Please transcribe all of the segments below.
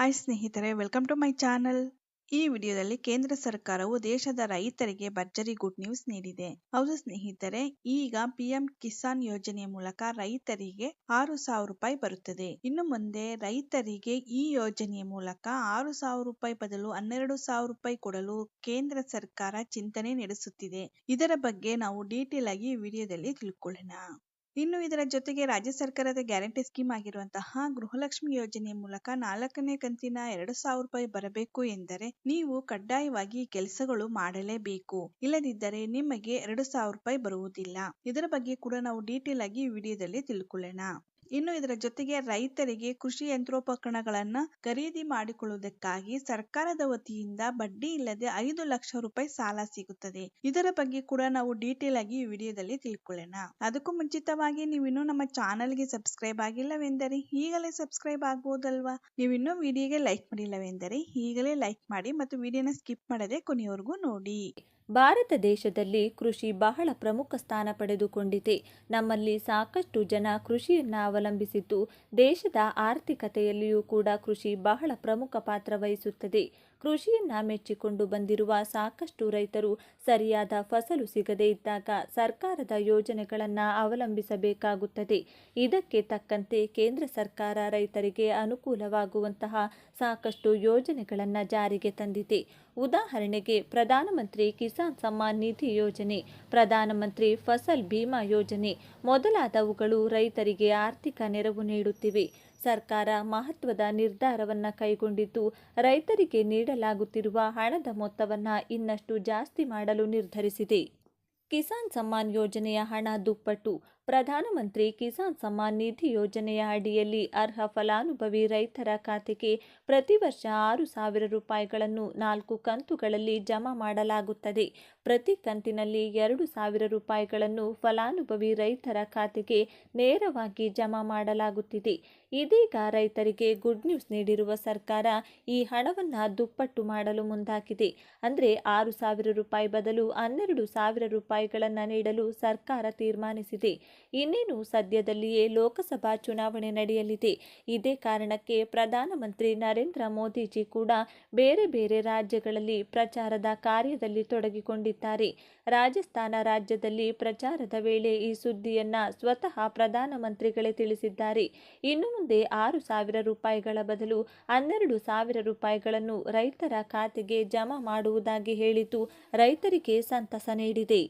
Hi ಸ್ನೇಹಿತರೆ welcome to my channel ಈ ವಿಡಿಯೋದಲ್ಲಿ ಕೇಂದ್ರ ಸರ್ಕಾರವು ದೇಶದ ರೈತರಿಗೆ ಭರ್ಜರಿ ಗುಡ್ ನ್ಯೂಸ್ ನೀಡಿದೆ. ಹೌದು ಸ್ನೇಹಿತರೆ, ಈಗ ಪಿಎಂ ಕಿಸಾನ್ ಯೋಜನೆಯ ಮೂಲಕ ರೈತರಿಗೆ ಆರು ಸಾವಿರ ರೂಪಾಯಿ ಬರುತ್ತದೆ. ಇನ್ನು ಮುಂದೆ ರೈತರಿಗೆ ಈ ಯೋಜನೆಯ ಮೂಲಕ ಆರು ಸಾವಿರ ರೂಪಾಯಿ ಬದಲು ಹನ್ನೆರಡು ಸಾವಿರ ರೂಪಾಯಿ ಕೊಡಲು ಕೇಂದ್ರ ಸರ್ಕಾರ ಚಿಂತನೆ ನಡೆಸುತ್ತಿದೆ. ಇದರ ಬಗ್ಗೆ ನಾವು ಡೀಟೇಲ್ ಆಗಿ ವಿಡಿಯೋದಲ್ಲಿ ತಿಳ್ಕೊಳ್ಳೋಣ. ಇನ್ನು ಇದರ ಜೊತೆಗೆ ರಾಜ್ಯ ಸರ್ಕಾರದ ಗ್ಯಾರಂಟಿ ಸ್ಕೀಮ್ ಆಗಿರುವಂತಹ ಗೃಹಲಕ್ಷ್ಮಿ ಯೋಜನೆಯ ಮೂಲಕ ನಾಲ್ಕನೇ ಕಂತಿನ ಎರಡು ಸಾವಿರ ರೂಪಾಯಿ ಬರಬೇಕು ಎಂದರೆ ನೀವು ಕಡ್ಡಾಯವಾಗಿ ಕೆಲಸಗಳು ಮಾಡಲೇಬೇಕು. ಇಲ್ಲದಿದ್ದರೆ ನಿಮಗೆ ಎರಡು ಸಾವಿರ ರೂಪಾಯಿ ಬರುವುದಿಲ್ಲ. ಇದರ ಬಗ್ಗೆ ಕೂಡ ನಾವು ಡೀಟೇಲ್ ಆಗಿ ವಿಡಿಯೋದಲ್ಲಿ ತಿಳ್ಕೊಳ್ಳೋಣ. ಇನ್ನು ಇದರ ಜೊತೆಗೆ ರೈತರಿಗೆ ಕೃಷಿ ಯಂತ್ರೋಪಕರಣಗಳನ್ನ ಖರೀದಿ ಮಾಡಿಕೊಳ್ಳುವುದಕ್ಕಾಗಿ ಸರ್ಕಾರದ ವತಿಯಿಂದ ಬಡ್ಡಿ ಇಲ್ಲದೆ ಐದು ಲಕ್ಷ ರೂಪಾಯಿ ಸಾಲ ಸಿಗುತ್ತದೆ. ಇದರ ಬಗ್ಗೆ ಕೂಡ ನಾವು ಡೀಟೇಲ್ ಆಗಿ ಈ ವಿಡಿಯೋದಲ್ಲಿ ತಿಳ್ಕೊಳ್ಳೋಣ. ಅದಕ್ಕೂ ಮುಂಚಿತವಾಗಿ ನೀವು ಇನ್ನೂ ನಮ್ಮ ಚಾನಲ್ಗೆ ಸಬ್ಸ್ಕ್ರೈಬ್ ಆಗಿಲ್ಲವೆಂದರೆ ಈಗಲೇ ಸಬ್ಸ್ಕ್ರೈಬ್ ಆಗ್ಬೋದಲ್ವಾ? ನೀವು ಇನ್ನೂ ವಿಡಿಯೋಗೆ ಲೈಕ್ ಮಾಡಿಲ್ಲವೆಂದರೆ ಈಗಲೇ ಲೈಕ್ ಮಾಡಿ ಮತ್ತು ವಿಡಿಯೋನ ಸ್ಕಿಪ್ ಮಾಡದೆ ಕೊನೆಯವರೆಗೂ ನೋಡಿ. ಭಾರತ ದೇಶದಲ್ಲಿ ಕೃಷಿ ಬಹಳ ಪ್ರಮುಖ ಸ್ಥಾನ ಪಡೆದುಕೊಂಡಿದೆ. ನಮ್ಮಲ್ಲಿ ಸಾಕಷ್ಟು ಜನ ಕೃಷಿಯನ್ನು ಅವಲಂಬಿಸಿದ್ದು ದೇಶದ ಆರ್ಥಿಕತೆಯಲ್ಲಿಯೂ ಕೂಡ ಕೃಷಿ ಬಹಳ ಪ್ರಮುಖ ಪಾತ್ರ ವಹಿಸುತ್ತದೆ. ಕೃಷಿಯನ್ನ ಮೆಚ್ಚಿಕೊಂಡು ಬಂದಿರುವ ಸಾಕಷ್ಟು ರೈತರು ಸರಿಯಾದ ಫಸಲು ಸಿಗದೇ ಇದ್ದಾಗ ಸರ್ಕಾರದ ಯೋಜನೆಗಳನ್ನು ಅವಲಂಬಿಸಬೇಕಾಗುತ್ತದೆ. ಇದಕ್ಕೆ ತಕ್ಕಂತೆ ಕೇಂದ್ರ ಸರ್ಕಾರ ರೈತರಿಗೆ ಅನುಕೂಲವಾಗುವಂತಹ ಸಾಕಷ್ಟು ಯೋಜನೆಗಳನ್ನು ಜಾರಿಗೆ ತಂದಿದೆ. ಉದಾಹರಣೆಗೆ ಪ್ರಧಾನಮಂತ್ರಿ ಕಿಸಾನ್ ಸಮ್ಮಾನ್ ನಿಧಿ ಯೋಜನೆ, ಪ್ರಧಾನಮಂತ್ರಿ ಫಸಲ್ ಭೀಮಾ ಯೋಜನೆ ಮೊದಲಾದವುಗಳು ರೈತರಿಗೆ ಆರ್ಥಿಕ ನೆರವು ನೀಡುತ್ತಿವೆ. ಸರ್ಕಾರ ಮಹತ್ವದ ನಿರ್ಧಾರವನ್ನು ಕೈಗೊಂಡಿದ್ದು ರೈತರಿಗೆ ನೀಡಲಾಗುತ್ತಿರುವ ಹಣದ ಮೊತ್ತವನ್ನು ಇನ್ನಷ್ಟು ಜಾಸ್ತಿ ಮಾಡಲು ನಿರ್ಧರಿಸಿದೆ. ಕಿಸಾನ್ ಸಮ್ಮಾನ್ ಯೋಜನೆಯ ಹಣ ದುಪ್ಪಟ್ಟು ಪ್ರಧಾನಮಂತ್ರಿ ಕಿಸಾನ್ ಸಮ್ಮಾನ್ ನಿಧಿ ಯೋಜನೆಯ ಅಡಿಯಲ್ಲಿ ಅರ್ಹ ಫಲಾನುಭವಿ ರೈತರ ಖಾತೆಗೆ ಪ್ರತಿ ವರ್ಷ ಆರು ಸಾವಿರ ರೂಪಾಯಿಗಳನ್ನು ನಾಲ್ಕು ಕಂತುಗಳಲ್ಲಿ ಜಮಾ ಮಾಡಲಾಗುತ್ತದೆ. ಪ್ರತಿ ಕಂತಿನಲ್ಲಿ ಎರಡು ಸಾವಿರ ರೂಪಾಯಿಗಳನ್ನು ಫಲಾನುಭವಿ ರೈತರ ಖಾತೆಗೆ ನೇರವಾಗಿ ಜಮಾ ಮಾಡಲಾಗುತ್ತಿದೆ. ಇದೀಗ ರೈತರಿಗೆ ಗುಡ್ ನ್ಯೂಸ್ ನೀಡಿರುವ ಸರ್ಕಾರ ಈ ಹಣವನ್ನು ದುಪ್ಪಟ್ಟು ಮಾಡಲು ಮುಂದಾಗಿದೆ. ಅಂದರೆ ಆರು ಸಾವಿರ ರೂಪಾಯಿ ಬದಲು ಹನ್ನೆರಡು ಸಾವಿರ ರೂಪಾಯಿಗಳನ್ನು ನೀಡಲು ಸರ್ಕಾರ ತೀರ್ಮಾನಿಸಿದೆ. ಇನ್ನೇನು ಸದ್ಯದಲ್ಲಿಯೇ ಲೋಕಸಭಾ ಚುನಾವಣೆ ನಡೆಯಲಿದೆ. ಇದೇ ಕಾರಣಕ್ಕೆ ಪ್ರಧಾನಮಂತ್ರಿ ನರೇಂದ್ರ ಮೋದಿಜಿ ಕೂಡ ಬೇರೆ ಬೇರೆ ರಾಜ್ಯಗಳಲ್ಲಿ ಪ್ರಚಾರದ ಕಾರ್ಯದಲ್ಲಿ ತೊಡಗಿಕೊಂಡಿದ್ದಾರೆ. ರಾಜಸ್ಥಾನ ರಾಜ್ಯದಲ್ಲಿ ಪ್ರಚಾರದ ವೇಳೆ ಈ ಸುದ್ದಿಯನ್ನ ಸ್ವತಃ ಪ್ರಧಾನಮಂತ್ರಿಗಳೇ ತಿಳಿಸಿದ್ದಾರೆ. ಇನ್ನು ಮುಂದೆ ಆರು ಸಾವಿರ ರೂಪಾಯಿಗಳ ಬದಲು ಹನ್ನೆರಡು ಸಾವಿರ ರೂಪಾಯಿಗಳನ್ನು ರೈತರ ಖಾತೆಗೆ ಜಮಾ ಮಾಡುವುದಾಗಿ ಹೇಳಿದ್ದು ರೈತರಿಗೆ ಸಂತಸ ನೀಡಿದೆ.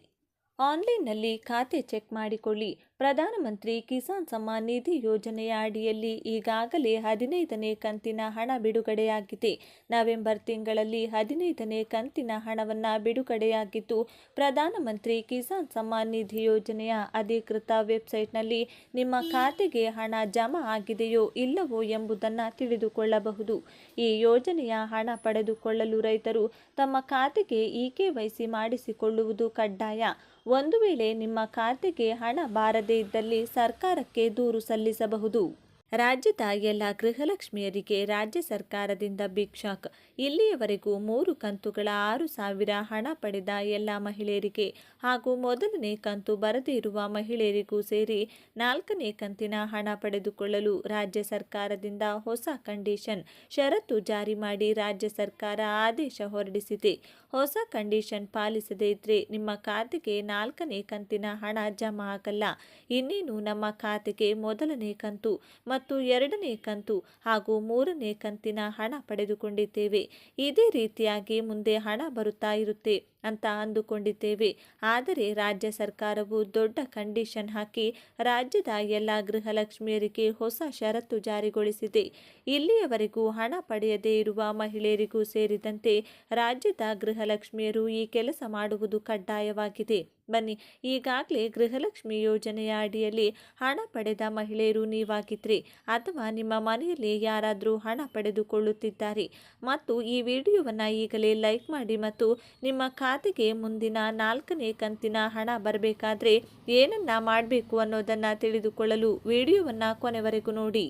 ಆನ್ಲೈನ್ನಲ್ಲಿ ಖಾತೆ ಚೆಕ್ ಮಾಡಿಕೊಳ್ಳಿ. ಪ್ರಧಾನಮಂತ್ರಿ ಕಿಸಾನ್ ಸಮ್ಮಾನ್ ನಿಧಿ ಯೋಜನೆಯ ಅಡಿಯಲ್ಲಿ ಈಗಾಗಲೇ ಹದಿನೈದನೇ ಕಂತಿನ ಹಣ ಬಿಡುಗಡೆಯಾಗಿದೆ. ನವೆಂಬರ್ ತಿಂಗಳಲ್ಲಿ ಹದಿನೈದನೇ ಕಂತಿನ ಹಣವನ್ನು ಬಿಡುಗಡೆಯಾಗಿದ್ದು, ಪ್ರಧಾನಮಂತ್ರಿ ಕಿಸಾನ್ ಸಮ್ಮಾನ್ ನಿಧಿ ಯೋಜನೆಯ ಅಧಿಕೃತ ವೆಬ್ಸೈಟ್ನಲ್ಲಿ ನಿಮ್ಮ ಖಾತೆಗೆ ಹಣ ಜಮಾ ಆಗಿದೆಯೋ ಇಲ್ಲವೋ ಎಂಬುದನ್ನು ತಿಳಿದುಕೊಳ್ಳಬಹುದು. ಈ ಯೋಜನೆಯ ಹಣ ಪಡೆದುಕೊಳ್ಳಲು ರೈತರು ತಮ್ಮ ಖಾತೆಗೆ ಇ ಕೆ ವೈಸಿ ಮಾಡಿಸಿಕೊಳ್ಳುವುದು ಕಡ್ಡಾಯ. ಒಂದು ವೇಳೆ ನಿಮ್ಮ ಖಾತೆಗೆ ಹಣ ಬಾರದೇ ಇದ್ದಲ್ಲಿ ಸರ್ಕಾರಕ್ಕೆ ದೂರು ಸಲ್ಲಿಸಬಹುದು. ರಾಜ್ಯದ ಎಲ್ಲ ಗೃಹಲಕ್ಷ್ಮಿಯರಿಗೆ ರಾಜ್ಯ ಸರ್ಕಾರದಿಂದ ಶಾಕ್ ಇಲ್ಲಿಯವರೆಗೂ ಮೂರು ಕಂತುಗಳ ಆರು ಸಾವಿರ ಹಣ ಪಡೆದ ಎಲ್ಲ ಮಹಿಳೆಯರಿಗೆ ಹಾಗೂ ಮೊದಲನೇ ಕಂತು ಬರದೇ ಇರುವ ಮಹಿಳೆಯರಿಗೂ ಸೇರಿ ನಾಲ್ಕನೇ ಕಂತಿನ ಹಣ ಪಡೆದುಕೊಳ್ಳಲು ರಾಜ್ಯ ಸರ್ಕಾರದಿಂದ ಹೊಸ ಕಂಡೀಷನ್ ಷರತ್ತು ಜಾರಿ ಮಾಡಿ ರಾಜ್ಯ ಸರ್ಕಾರ ಆದೇಶ ಹೊರಡಿಸಿದೆ. ಹೊಸ ಕಂಡೀಷನ್ ಪಾಲಿಸದೇ ಇದ್ರೆ ನಿಮ್ಮ ಖಾತೆಗೆ ನಾಲ್ಕನೇ ಕಂತಿನ ಹಣ ಜಮಾ ಆಗಲ್ಲ. ಇನ್ನೇನು ನಮ್ಮ ಖಾತೆಗೆ ಮೊದಲನೇ ಕಂತು ಮತ್ತು ಎರಡನೇ ಕಂತು ಹಾಗೂ ಮೂರನೇ ಕಂತಿನ ಹಣ ಪಡೆದುಕೊಂಡಿದ್ದೇವೆ. ಇದೇ ರೀತಿಯಾಗಿ ಮುಂದೆ ಹಣ ಬರುತ್ತಾ ಇರುತ್ತೆ. ಅಂತ ಅಂದುಕೊಂಡಿದ್ದೇವೆ. ಆದರೆ ರಾಜ್ಯ ಸರ್ಕಾರವು ದೊಡ್ಡ ಕಂಡೀಷನ್ ಹಾಕಿ ರಾಜ್ಯದ ಎಲ್ಲ ಗೃಹಲಕ್ಷ್ಮಿಯರಿಗೆ ಹೊಸ ಷರತ್ತು ಜಾರಿಗೊಳಿಸಿದೆ. ಇಲ್ಲಿಯವರೆಗೂ ಹಣ ಪಡೆಯದೇ ಇರುವ ಮಹಿಳೆಯರಿಗೂ ಸೇರಿದಂತೆ ರಾಜ್ಯದ ಗೃಹಲಕ್ಷ್ಮಿಯರು ಈ ಕೆಲಸ ಮಾಡುವುದು ಕಡ್ಡಾಯವಾಗಿದೆ. ಬನ್ನಿ, ಈಗಾಗಲೇ ಗೃಹಲಕ್ಷ್ಮಿ ಯೋಜನೆಯ ಅಡಿಯಲ್ಲಿ ಹಣ ಪಡೆದ ಮಹಿಳೆಯರು ನೀವಾಗಿದ್ರಿ ಅಥವಾ ನಿಮ್ಮ ಮನೆಯಲ್ಲಿ ಯಾರಾದರೂ ಹಣ ಪಡೆದುಕೊಳ್ಳುತ್ತಿದ್ದಾರೆ ಮತ್ತು ಈ ವಿಡಿಯೋವನ್ನು ಈಗಲೇ ಲೈಕ್ ಮಾಡಿ ಮತ್ತು ನಿಮ್ಮ ಖಾತೆಗೆ ಮುಂದಿನ ನಾಲ್ಕನೇ ಕಂತಿನ ಹಣ ಬರಬೇಕಾದ್ರೆ ಏನನ್ನ ಮಾಡಬೇಕು ಅನ್ನೋದನ್ನು ತಿಳಿದುಕೊಳ್ಳಲು ವಿಡಿಯೋವನ್ನು ಕೊನೆವರೆಗೂ ನೋಡಿ.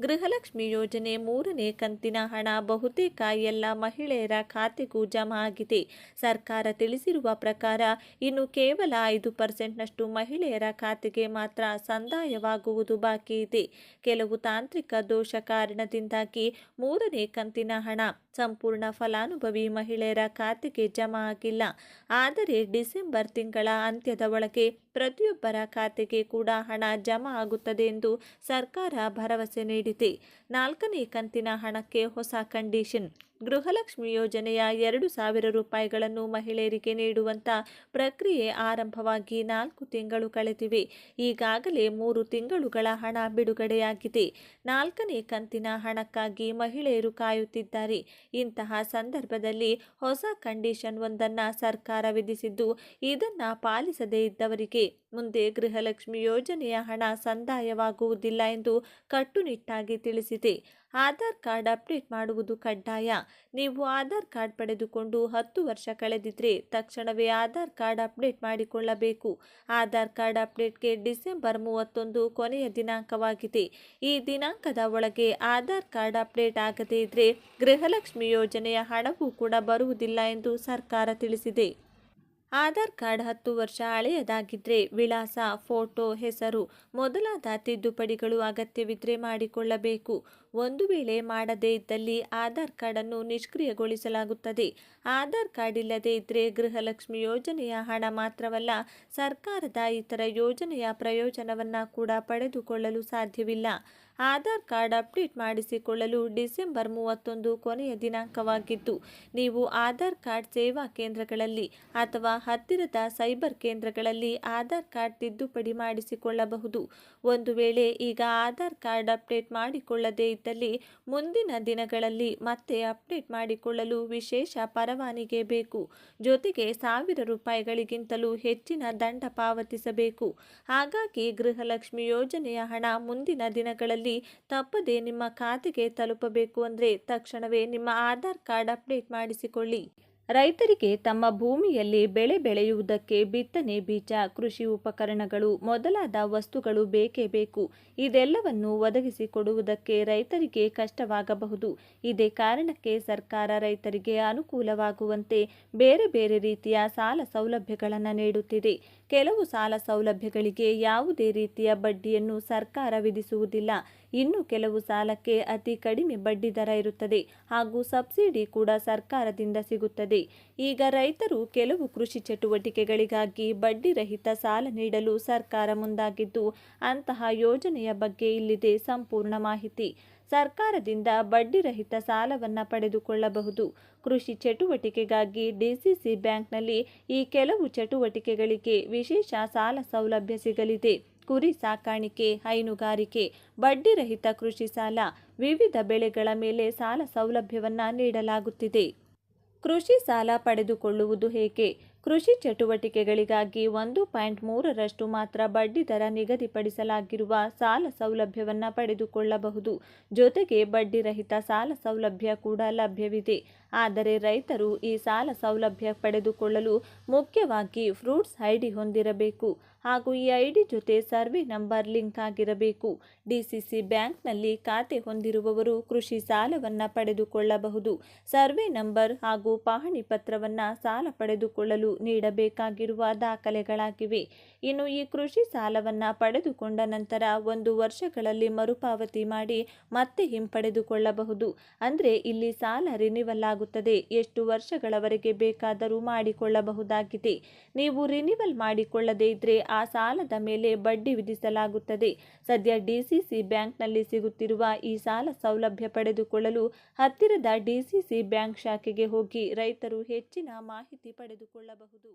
ಗೃಹಲಕ್ಷ್ಮಿ ಯೋಜನೆ ಮೂರನೇ ಕಂತಿನ ಹಣ ಬಹುತೇಕ ಎಲ್ಲ ಮಹಿಳೆಯರ ಖಾತೆಗೂ ಜಮಾ ಆಗಿದೆ. ಸರ್ಕಾರ ತಿಳಿಸಿರುವ ಪ್ರಕಾರ ಇನ್ನು ಕೇವಲ ಐದು ಪರ್ಸೆಂಟ್ನಷ್ಟು ಮಹಿಳೆಯರ ಖಾತೆಗೆ ಮಾತ್ರ ಸಂದಾಯವಾಗುವುದು ಬಾಕಿ ಇದೆ. ಕೆಲವು ತಾಂತ್ರಿಕ ದೋಷ ಕಾರಣದಿಂದಾಗಿ ಮೂರನೇ ಕಂತಿನ ಹಣ ಸಂಪೂರ್ಣ ಫಲಾನುಭವಿ ಮಹಿಳೆಯರ ಖಾತೆಗೆ ಜಮಾ ಆಗಿಲ್ಲ. ಆದರೆ ಡಿಸೆಂಬರ್ ತಿಂಗಳ ಅಂತ್ಯದ ಒಳಗೆ ಪ್ರತಿಯೊಬ್ಬರ ಖಾತೆಗೆ ಕೂಡ ಹಣ ಜಮಾ ಆಗುತ್ತದೆ ಎಂದು ಸರ್ಕಾರ ಭರವಸೆ ನೀಡಿದೆ. ನಾಲ್ಕನೇ ಕಂತಿನ ಹಣಕ್ಕೆ ಹೊಸ ಕಂಡೀಷನ್. ಗೃಹಲಕ್ಷ್ಮಿ ಯೋಜನೆಯ ಎರಡು ಸಾವಿರ ರೂಪಾಯಿಗಳನ್ನು ಮಹಿಳೆಯರಿಗೆ ನೀಡುವಂತ ಪ್ರಕ್ರಿಯೆ ಆರಂಭವಾಗಿ ನಾಲ್ಕು ತಿಂಗಳು ಕಳೆದಿವೆ. ಈಗಾಗಲೇ ಮೂರು ತಿಂಗಳುಗಳ ಹಣ ಬಿಡುಗಡೆಯಾಗಿದೆ. ನಾಲ್ಕನೇ ಕಂತಿನ ಹಣಕ್ಕಾಗಿ ಮಹಿಳೆಯರು ಕಾಯುತ್ತಿದ್ದಾರೆ. ಇಂತಹ ಸಂದರ್ಭದಲ್ಲಿ ಹೊಸ ಕಂಡೀಷನ್ ಒಂದನ್ನು ಸರ್ಕಾರ ವಿಧಿಸಿದ್ದು, ಇದನ್ನು ಪಾಲಿಸದೇ ಇದ್ದವರಿಗೆ ಮುಂದೆ ಗೃಹಲಕ್ಷ್ಮಿ ಯೋಜನೆಯ ಹಣ ಸಂದಾಯವಾಗುವುದಿಲ್ಲ ಎಂದು ಕಟ್ಟುನಿಟ್ಟಾಗಿ ತಿಳಿಸಿದೆ. ಆಧಾರ್ ಕಾರ್ಡ್ ಅಪ್ಡೇಟ್ ಮಾಡುವುದು ಕಡ್ಡಾಯ. ನೀವು ಆಧಾರ್ ಕಾರ್ಡ್ ಪಡೆದುಕೊಂಡು ಹತ್ತು ವರ್ಷ ಕಳೆದಿದ್ರೆ ತಕ್ಷಣವೇ ಆಧಾರ್ ಕಾರ್ಡ್ ಅಪ್ಡೇಟ್ ಮಾಡಿಕೊಳ್ಳಬೇಕು. ಆಧಾರ್ ಕಾರ್ಡ್ ಅಪ್ಡೇಟ್ಗೆ ಡಿಸೆಂಬರ್ ಮೂವತ್ತೊಂದು ಕೊನೆಯ ದಿನಾಂಕವಾಗಿದೆ. ಈ ದಿನಾಂಕದ ಒಳಗೆ ಆಧಾರ್ ಕಾರ್ಡ್ ಅಪ್ಡೇಟ್ ಆಗದೇ ಇದ್ರೆ ಗೃಹಲಕ್ಷ್ಮಿ ಯೋಜನೆಯ ಹಣವೂ ಕೂಡ ಬರುವುದಿಲ್ಲ ಎಂದು ಸರ್ಕಾರ ತಿಳಿಸಿದೆ. ಆಧಾರ್ ಕಾರ್ಡ್ ಹತ್ತು ವರ್ಷ ಹಳೆಯದಾಗಿದ್ದರೆ ವಿಳಾಸ, ಫೋಟೋ, ಹೆಸರು ಮೊದಲಾದ ತಿದ್ದುಪಡಿಗಳು ಅಗತ್ಯವಿದ್ದರೆ ಮಾಡಿಕೊಳ್ಳಬೇಕು. ಒಂದು ವೇಳೆ ಮಾಡದೇ ಇದ್ದಲ್ಲಿ ಆಧಾರ್ ಕಾರ್ಡನ್ನು ನಿಷ್ಕ್ರಿಯಗೊಳಿಸಲಾಗುತ್ತದೆ. ಆಧಾರ್ ಕಾರ್ಡ್ ಇಲ್ಲದೇ ಇದ್ದರೆ ಗೃಹಲಕ್ಷ್ಮಿ ಯೋಜನೆಯ ಹಣ ಮಾತ್ರವಲ್ಲ, ಸರ್ಕಾರದ ಇತರ ಯೋಜನೆಯ ಪ್ರಯೋಜನವನ್ನು ಕೂಡ ಪಡೆದುಕೊಳ್ಳಲು ಸಾಧ್ಯವಿಲ್ಲ. ಆಧಾರ್ ಕಾರ್ಡ್ ಅಪ್ಡೇಟ್ ಮಾಡಿಸಿಕೊಳ್ಳಲು ಡಿಸೆಂಬರ್ ಮೂವತ್ತೊಂದು ಕೊನೆಯ ದಿನಾಂಕವಾಗಿದ್ದು, ನೀವು ಆಧಾರ್ ಕಾರ್ಡ್ ಸೇವಾ ಕೇಂದ್ರಗಳಲ್ಲಿ ಅಥವಾ ಹತ್ತಿರದ ಸೈಬರ್ ಕೇಂದ್ರಗಳಲ್ಲಿ ಆಧಾರ್ ಕಾರ್ಡ್ ತಿದ್ದುಪಡಿ ಮಾಡಿಸಿಕೊಳ್ಳಬಹುದು. ಒಂದು ವೇಳೆ ಈಗ ಆಧಾರ್ ಕಾರ್ಡ್ ಅಪ್ಡೇಟ್ ಮಾಡಿಕೊಳ್ಳದೇ ಇದ್ದಲ್ಲಿ ಮುಂದಿನ ದಿನಗಳಲ್ಲಿ ಮತ್ತೆ ಅಪ್ಡೇಟ್ ಮಾಡಿಕೊಳ್ಳಲು ವಿಶೇಷ ಪರವಾನಿಗೆ ಬೇಕು. ಜೊತೆಗೆ ಸಾವಿರ ರೂಪಾಯಿಗಳಿಗಿಂತಲೂ ಹೆಚ್ಚಿನ ದಂಡ ಪಾವತಿಸಬೇಕು. ಹಾಗಾಗಿ ಗೃಹಲಕ್ಷ್ಮಿ ಯೋಜನೆಯ ಹಣ ಮುಂದಿನ ದಿನಗಳಲ್ಲಿ ತಪ್ಪದೆ ನಿಮ್ಮ ಖಾತೆಗೆ ತಲುಪಬೇಕು ಅಂದರೆ ತಕ್ಷಣವೇ ನಿಮ್ಮ ಆಧಾರ್ ಕಾರ್ಡ್ ಅಪ್ಡೇಟ್ ಮಾಡಿಸಿಕೊಳ್ಳಿ. ರೈತರಿಗೆ ತಮ್ಮ ಭೂಮಿಯಲ್ಲಿ ಬೆಳೆ ಬೆಳೆಯುವುದಕ್ಕೆ ಬಿತ್ತನೆ, ಬೀಜ, ಕೃಷಿ ಉಪಕರಣಗಳು ಮೊದಲಾದ ವಸ್ತುಗಳು ಬೇಕೇ ಬೇಕು. ಇದೆಲ್ಲವನ್ನು ಒದಗಿಸಿಕೊಡುವುದಕ್ಕೆ ರೈತರಿಗೆ ಕಷ್ಟವಾಗಬಹುದು. ಇದೇ ಕಾರಣಕ್ಕೆ ಸರ್ಕಾರ ರೈತರಿಗೆ ಅನುಕೂಲವಾಗುವಂತೆ ಬೇರೆ ಬೇರೆ ರೀತಿಯ ಸಾಲ ಸೌಲಭ್ಯಗಳನ್ನು ನೀಡುತ್ತಿದೆ. ಕೆಲವು ಸಾಲ ಸೌಲಭ್ಯಗಳಿಗೆ ಯಾವುದೇ ರೀತಿಯ ಬಡ್ಡಿಯನ್ನು ಸರ್ಕಾರ ವಿಧಿಸುವುದಿಲ್ಲ. ಇನ್ನು ಕೆಲವು ಸಾಲಕ್ಕೆ ಅತಿ ಕಡಿಮೆ ಬಡ್ಡಿ ದರ ಇರುತ್ತದೆ ಹಾಗೂ ಸಬ್ಸಿಡಿ ಕೂಡ ಸರ್ಕಾರದಿಂದ ಸಿಗುತ್ತದೆ. ಈಗ ರೈತರು ಕೆಲವು ಕೃಷಿ ಚಟುವಟಿಕೆಗಳಿಗಾಗಿ ಬಡ್ಡಿ ರಹಿತ ಸಾಲ ನೀಡಲು ಸರ್ಕಾರ ಮುಂದಾಗಿದ್ದು, ಅಂತಹ ಯೋಜನೆಯ ಬಗ್ಗೆ ಇಲ್ಲಿದೆ ಸಂಪೂರ್ಣ ಮಾಹಿತಿ. ಸರ್ಕಾರದಿಂದ ಬಡ್ಡಿ ರಹಿತ ಸಾಲವನ್ನು ಪಡೆದುಕೊಳ್ಳಬಹುದು. ಕೃಷಿ ಚಟುವಟಿಕೆಗಾಗಿ ಡಿಸಿಸಿ ಬ್ಯಾಂಕ್ನಲ್ಲಿ ಈ ಕೆಲವು ಚಟುವಟಿಕೆಗಳಿಗೆ ವಿಶೇಷ ಸಾಲ ಸೌಲಭ್ಯ ಸಿಗಲಿದೆ. ಕುರಿ ಸಾಕಾಣಿಕೆ, ಹೈನುಗಾರಿಕೆ, ಬಡ್ಡಿ ರಹಿತ ಕೃಷಿ ಸಾಲ, ವಿವಿಧ ಬೆಳೆಗಳ ಮೇಲೆ ಸಾಲ ಸೌಲಭ್ಯವನ್ನು ನೀಡಲಾಗುತ್ತಿದೆ. ಕೃಷಿ ಸಾಲ ಪಡೆದುಕೊಳ್ಳುವುದು ಹೇಗೆ ಕೃಷಿ ಚಟುವಟಿಕೆಗಳಿಗಾಗಿ ಒಂದು ಪಾಯಿಂಟ್ ಮೂರರಷ್ಟು ಮಾತ್ರ ಬಡ್ಡಿ ದರ ನಿಗದಿಪಡಿಸಲಾಗಿರುವ ಸಾಲ ಸೌಲಭ್ಯವನ್ನು ಪಡೆದುಕೊಳ್ಳಬಹುದು. ಜೊತೆಗೆ ಬಡ್ಡಿ ರಹಿತ ಸಾಲ ಸೌಲಭ್ಯ ಕೂಡ ಲಭ್ಯವಿದೆ. ಆದರೆ ರೈತರು ಈ ಸಾಲ ಸೌಲಭ್ಯ ಪಡೆದುಕೊಳ್ಳಲು ಮುಖ್ಯವಾಗಿ ಫ್ರೂಟ್ಸ್ ಐಡಿ ಹೊಂದಿರಬೇಕು. ಹಾಗೂ ಈ ಐಡಿ ಜೊತೆ ಸರ್ವೆ ನಂಬರ್ ಲಿಂಕ್ ಆಗಿರಬೇಕು. ಡಿಸಿಸಿ ಬ್ಯಾಂಕ್ನಲ್ಲಿ ಖಾತೆ ಹೊಂದಿರುವವರು ಕೃಷಿ ಸಾಲವನ್ನು ಪಡೆದುಕೊಳ್ಳಬಹುದು. ಸರ್ವೆ ನಂಬರ್ ಹಾಗೂ ಪಹಣಿ ಪತ್ರವನ್ನು ಸಾಲ ಪಡೆದುಕೊಳ್ಳಲು ನೀಡಬೇಕಾಗಿರುವ ದಾಖಲೆಗಳಾಗಿವೆ. ಇನ್ನು ಈ ಕೃಷಿ ಸಾಲವನ್ನು ಪಡೆದುಕೊಂಡ ನಂತರ ಒಂದು ವರ್ಷಗಳಲ್ಲಿ ಮರುಪಾವತಿ ಮಾಡಿ ಮತ್ತೆ ಹಿಂಪಡೆದುಕೊಳ್ಳಬಹುದು. ಅಂದರೆ ಇಲ್ಲಿ ಸಾಲ ರಿನಿವಲ್ ಆಗುತ್ತದೆ. ಎಷ್ಟು ವರ್ಷಗಳವರೆಗೆ ಬೇಕಾದರೂ ಮಾಡಿಕೊಳ್ಳಬಹುದಾಗಿದೆ. ನೀವು ರಿನಿವಲ್ ಮಾಡಿಕೊಳ್ಳದೇ ಇದ್ದರೆ ಆ ಸಾಲದ ಮೇಲೆ ಬಡ್ಡಿ ವಿಧಿಸಲಾಗುತ್ತದೆ. ಸದ್ಯ ಡಿಸಿಸಿ ಬ್ಯಾಂಕ್ನಲ್ಲಿ ಸಿಗುತ್ತಿರುವ ಈ ಸಾಲ ಸೌಲಭ್ಯ ಪಡೆದುಕೊಳ್ಳಲು ಹತ್ತಿರದ ಡಿಸಿಸಿ ಬ್ಯಾಂಕ್ ಶಾಖೆಗೆ ಹೋಗಿ ರೈತರು ಹೆಚ್ಚಿನ ಮಾಹಿತಿ ಪಡೆದುಕೊಳ್ಳಬಹುದು.